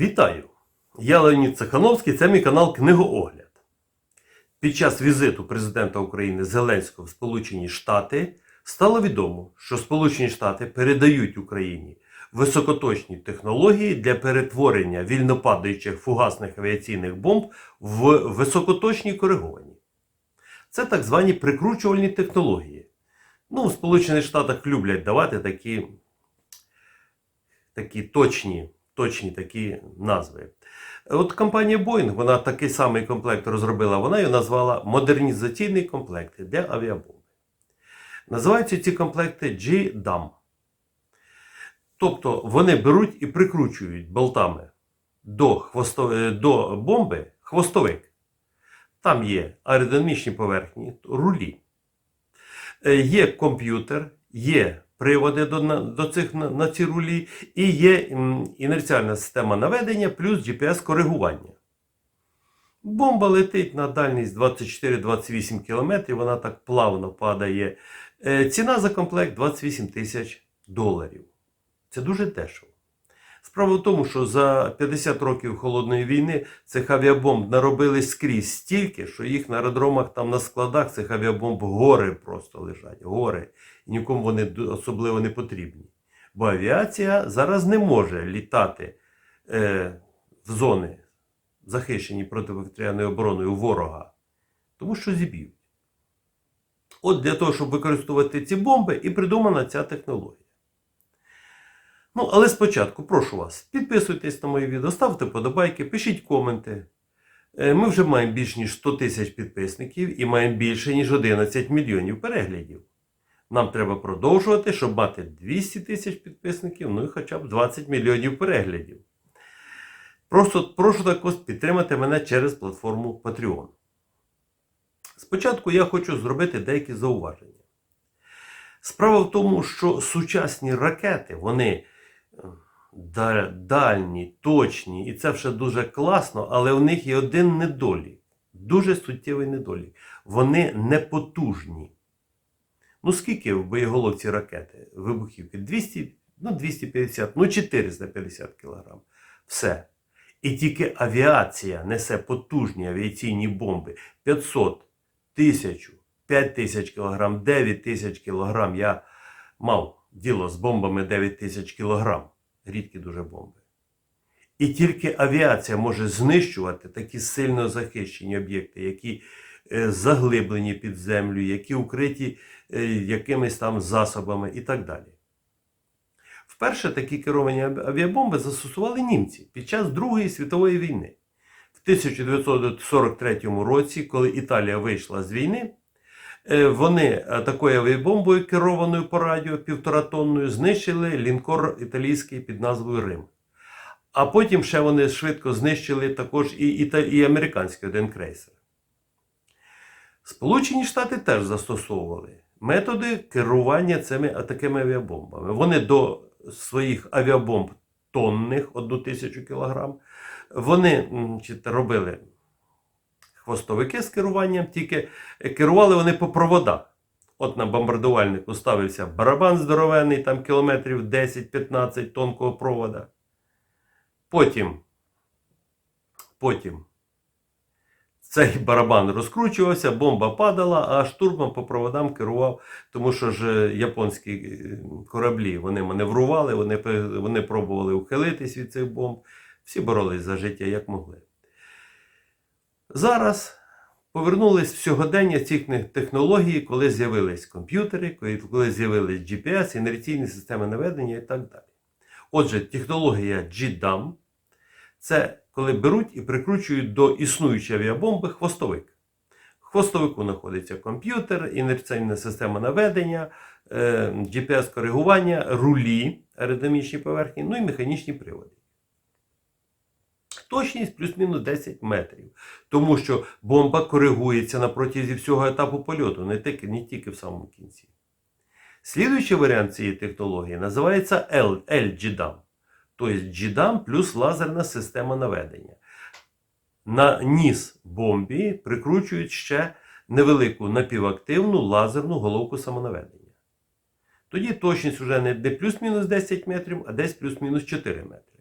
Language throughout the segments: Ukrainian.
Вітаю! Я Леонід Цехановський, це мій канал Книгоогляд. Під час візиту президента України Зеленського в Сполучені Штати стало відомо, що Сполучені Штати передають Україні високоточні технології для перетворення вільнопадаючих фугасних авіаційних бомб в високоточні кориговані. Це так звані прикручувальні технології. Ну, в Сполучених Штатах люблять давати такі, такі точні точні такі назви. От компанія Boeing, вона такий самий комплект розробила, вона його назвала модернізаційний комплект для авіабомби. Називаються ці комплекти G-DAM. Тобто вони беруть і прикручують болтами до, хвосто... до бомби хвостовик. Там є аеродинамічні поверхні, рулі. Е, Є комп'ютер, є приводи до, до цих на, на ці рулі, і є інерціальна система наведення плюс GPS-коригування. Бомба летить на дальність 24-28 км, вона так плавно падає. Е, Ціна за комплект 28 тисяч доларів. Це дуже дешево. Справа в тому, що за 50 років холодної війни цих авіабомб наробили скрізь стільки, що їх на аеродромах там на складах цих авіабомб гори просто лежать. Гори. І нікому вони особливо не потрібні. Бо авіація зараз не може літати е, в зони, захищені протиповітряною обороною ворога, тому що зіб'ють. От для того, щоб використовувати ці бомби, і придумана ця технологія. Ну, але спочатку прошу вас, підписуйтесь на моє відео, ставте подобайки, пишіть коменти. Е, Ми вже маємо більш ніж 100 тисяч підписників і маємо більше ніж 11 мільйонів переглядів. Нам треба продовжувати, щоб мати 200 тисяч підписників, ну і хоча б 20 мільйонів переглядів. Просто прошу також підтримати мене через платформу Patreon. Спочатку я хочу зробити деякі зауваження. Справа в тому, що сучасні ракети, вони дальні, точні, і це все дуже класно, але в них є один недолік, дуже суттєвий недолік. Вони непотужні. Ну, скільки в боєголовці ракети? Вибухівки? 200, ну, 250, ну 450 кг. Все. І тільки авіація несе потужні авіаційні бомби 500, 1000, 5000 кг, 9000 кг. Я мав діло з бомбами 9000 кг. Рідкі дуже бомби. І тільки авіація може знищувати такі сильно захищені об'єкти, які е, заглиблені під землю, які укриті е, якимись там засобами і так далі. Вперше такі керовані авіабомби застосували німці під час Другої світової війни. В 1943 році, коли Італія вийшла з війни, вони е, такою авіабомбою, керованою по радіо півторатонною, знищили лінкор італійський під назвою Рим. А потім ще вони швидко знищили також і, іта- і американський один крейсер. Сполучені Штати теж застосовували методи керування цими такими авіабомбами. Вони до своїх авіабомб тонних, одну тисячу кілограм, вони чи робили хвостовики з керуванням, тільки керували вони по проводах. От на бомбардувальнику ставився барабан здоровенний, там кілометрів 10-15 тонкого провода. Потім, потім цей барабан розкручувався, бомба падала, а штурман по проводам керував, тому що ж е, японські е, кораблі вони маневрували, вони, вони пробували ухилитись від цих бомб. Всі боролись за життя як могли. Зараз повернулись в сьогодення цих технологій, коли з'явились комп'ютери, коли- коли з'явились GPS, інерційні системи наведення і так далі. Отже, технологія GDAM це коли беруть і прикручують до існуючої авіабомби хвостовик. В хвостовику знаходиться комп'ютер, інерційна система наведення, е, GPS-коригування, рулі, аеродинамічні поверхні, ну і механічні приводи. Точність плюс-мінус 10 метрів. Тому що бомба коригується на протязі всього етапу польоту, не тільки, не тільки в самому кінці. Слідуючий варіант цієї технології називається LGDAM. Тобто GDAM плюс лазерна система наведення. На ніс бомбі прикручують ще невелику напівактивну лазерну головку самонаведення. Тоді точність вже не плюс-мінус 10 метрів, а десь плюс-мінус 4 метри.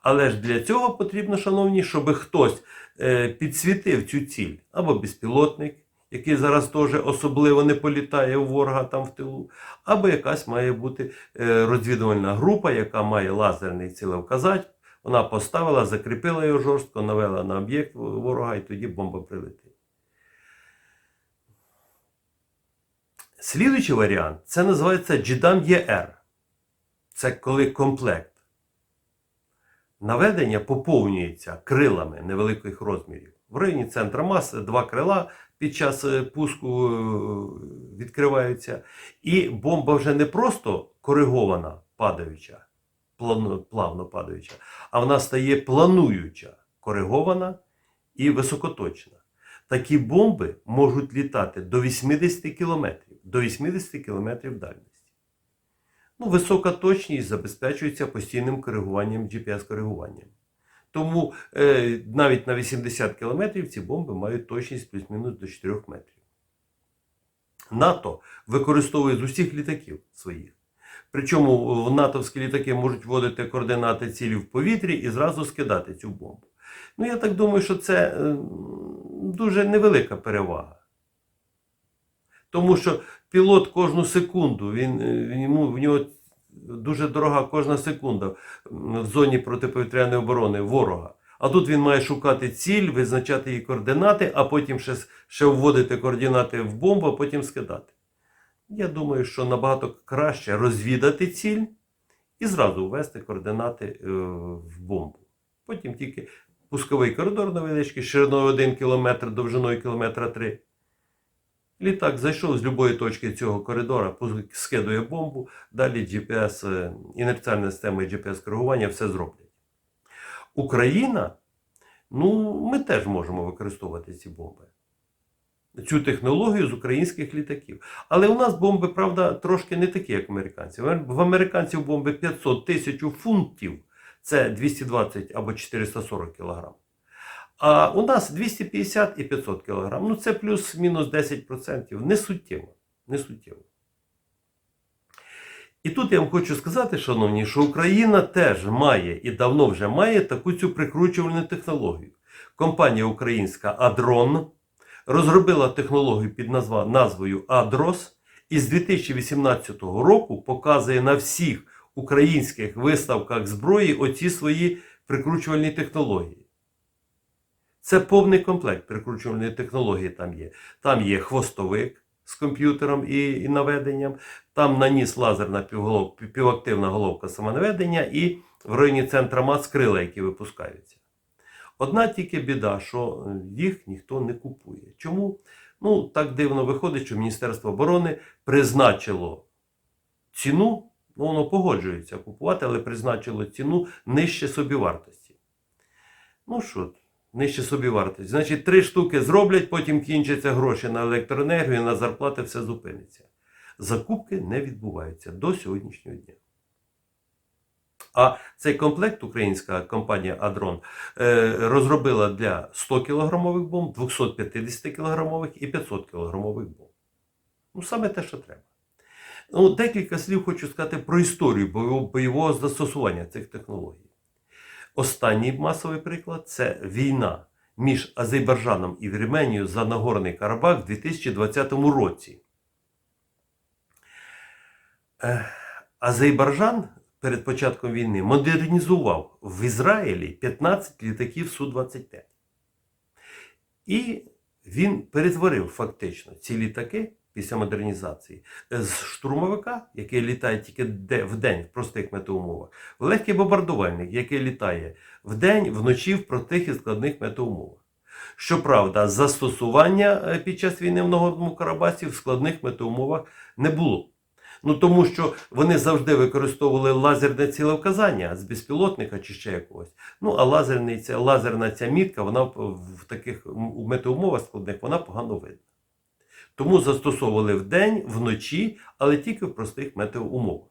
Але ж для цього потрібно, шановні, щоб хтось е, підсвітив цю ціль або безпілотник, який зараз теж особливо не політає у ворога там в тилу, або якась має бути е, розвідувальна група, яка має лазерний цілевказач. Вона поставила, закріпила його жорстко, навела на об'єкт ворога, і тоді бомба прилетить. Слідуючий варіант це називається GDAM ЄР. Це коли комплект наведення поповнюється крилами невеликих розмірів. В районі центра маси два крила під час е, пуску е, відкриваються. І бомба вже не просто коригована падаюча, плавно, падаюча, а вона стає плануюча, коригована і високоточна. Такі бомби можуть літати до 80 км, до 80 км дальності. Ну, висока точність забезпечується постійним коригуванням GPS-коригуванням. Тому е, навіть на 80 км ці бомби мають точність плюс-мінус до 4 метрів. НАТО використовує з усіх літаків своїх. Причому в натовські літаки можуть вводити координати цілі в повітрі і зразу скидати цю бомбу. Ну, я так думаю, що це е, дуже невелика перевага. Тому що пілот кожну секунду, він, е, він йому, в нього дуже дорога кожна секунда в зоні протиповітряної оборони ворога. А тут він має шукати ціль, визначати її координати, а потім ще, ще вводити координати в бомбу, а потім скидати. Я думаю, що набагато краще розвідати ціль і зразу ввести координати е, в бомбу. Потім тільки пусковий коридор невеличкий, шириною 1 км, довжиною кілометра 3. Літак зайшов з будь-якої точки цього коридора, скидує бомбу, далі GPS, е, інерціальна система і GPS-коригування все зроблять. Україна, ну, ми теж можемо використовувати ці бомби. Цю технологію з українських літаків. Але у нас бомби, правда, трошки не такі, як американців. В американців бомби 500 тисяч фунтів це 220 або 440 кілограм. А у нас 250 і 500 кг. Ну це плюс-мінус 10%. Не суттєво. І тут я вам хочу сказати, шановні, що Україна теж має і давно вже має таку цю прикручувальну технологію. Компанія українська Адрон розробила технологію під назвою Адрос і з 2018 року показує на всіх українських виставках зброї оці свої прикручувальні технології. Це повний комплект прикручувальної технології там є. Там є хвостовик з комп'ютером і, і наведенням, там наніс лазерна півголов, півактивна головка самонаведення і в районі центра мас крила, які випускаються. Одна тільки біда, що їх ніхто не купує. Чому? Ну, так дивно виходить, що Міністерство оборони призначило ціну, ну воно погоджується купувати, але призначило ціну нижче собівартості. Ну що, нижче собівартості. Значить, три штуки зроблять, потім кінчаться гроші на електроенергію, на зарплати все зупиниться. Закупки не відбуваються до сьогоднішнього дня. А цей комплект українська компанія Адрон е, розробила для 100 кілограмових бомб, 250 кілограмових і 500 кілограмових бомб. Ну, саме те, що треба. Ну, декілька слів хочу сказати про історію бойового застосування цих технологій. Останній масовий приклад це війна між Азербайджаном і Вірменією за Нагорний Карабах в 2020 році. Е, Азербайджан перед початком війни модернізував в Ізраїлі 15 літаків Су-25. І він перетворив фактично ці літаки після модернізації з штурмовика, який літає тільки в день в простих метеоумовах, в легкий бомбардувальник, який літає вдень, вночі в простих і складних метеоумовах. Щоправда, застосування е, під час війни в Нагорному Карабасі в складних метеоумовах не було. Ну тому що вони завжди використовували лазерне цілевказання з безпілотника чи ще якогось. Ну а лазерна ця мітка, вона в в таких м- метеоумовах складних вона погано видна. Тому застосовували вдень, вночі, але тільки в простих метеоумовах.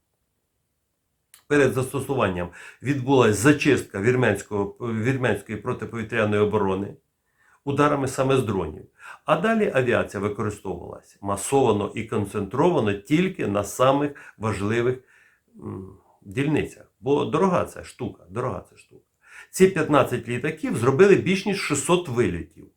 Перед застосуванням відбулася зачистка вірменської протиповітряної оборони ударами саме з дронів. А далі авіація використовувалася масовано і концентровано тільки на самих важливих дільницях. Бо дорога ця штука, дорога ця штука. Ці 15 літаків зробили більш ніж 600 вилітів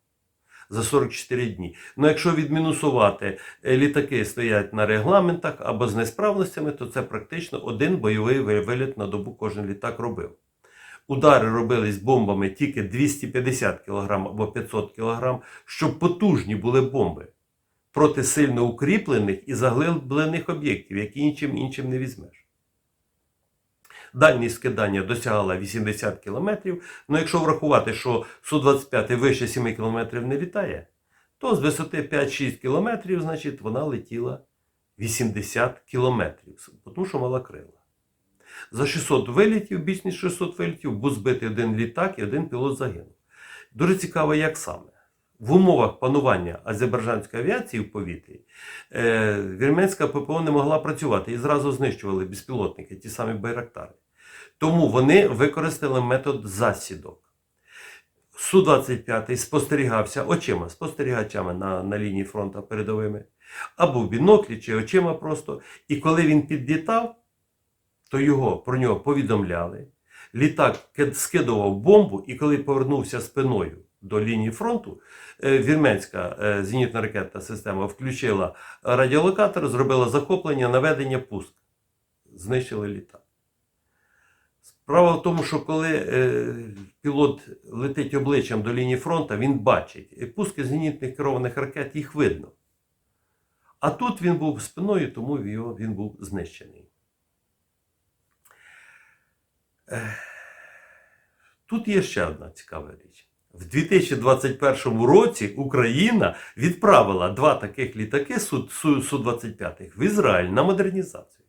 за 44 дні. Ну, якщо відмінусувати е, літаки стоять на регламентах або з несправностями, то це практично один бойовий виліт на добу кожен літак робив. Удари робились бомбами тільки 250 кг або 500 кг, щоб потужні були бомби проти сильно укріплених і заглиблених об'єктів, які іншим іншим не візьмеш. Дальність скидання досягала 80 км. Ну, якщо врахувати, що Су-25 вище 7 км не літає, то з висоти 5-6 км, значить, вона летіла 80 км, тому що мала крила. За 600 вилітів, більш ніж 600 вилітів, був збитий один літак і один пілот загинув. Дуже цікаво, як саме. В умовах панування азербайджанської авіації в повітрі е, вірменська ППО не могла працювати і зразу знищували безпілотники, ті самі байрактари. Тому вони використали метод засідок. Су-25 спостерігався очима, спостерігачами на, на лінії фронту передовими, або в біноклі, чи очима просто. І коли він підлітав, то його про нього повідомляли. Літак скидував бомбу, і коли повернувся спиною до лінії фронту, е, вірменська е, зенітна ракетна система включила радіолокатор, зробила захоплення, наведення, пуск. Знищили літак. Справа в тому, що коли е, пілот летить обличчям до лінії фронту, він бачить і пуски зенітних керованих ракет, їх видно. А тут він був спиною, тому його, він був знищений. Тут є ще одна цікава річ. В 2021 році Україна відправила два таких літаки Су- Су- Су-25 в Ізраїль на модернізацію.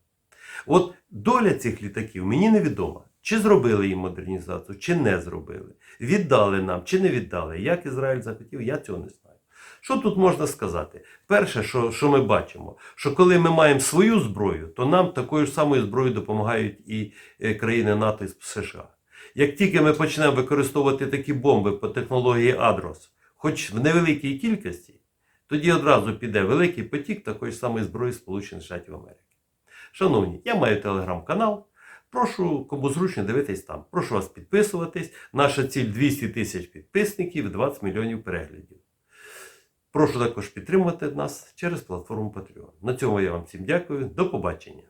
От доля цих літаків мені невідома. Чи зробили їм модернізацію, чи не зробили. Віддали нам, чи не віддали. Як Ізраїль захотів, я цього не знаю. Що тут можна сказати? Перше, що, що ми бачимо, що коли ми маємо свою зброю, то нам такою ж самою зброєю допомагають і е, країни НАТО і США. Як тільки ми почнемо використовувати такі бомби по технології Адрос, хоч в невеликій кількості, тоді одразу піде великий потік такої ж самої зброї Сполучених Штатів Америки. Шановні, я маю телеграм-канал. Прошу, кому зручно дивитись там. Прошу вас підписуватись. Наша ціль 200 тисяч підписників, 20 мільйонів переглядів. Прошу також підтримувати нас через платформу Patreon. На цьому я вам всім дякую. До побачення.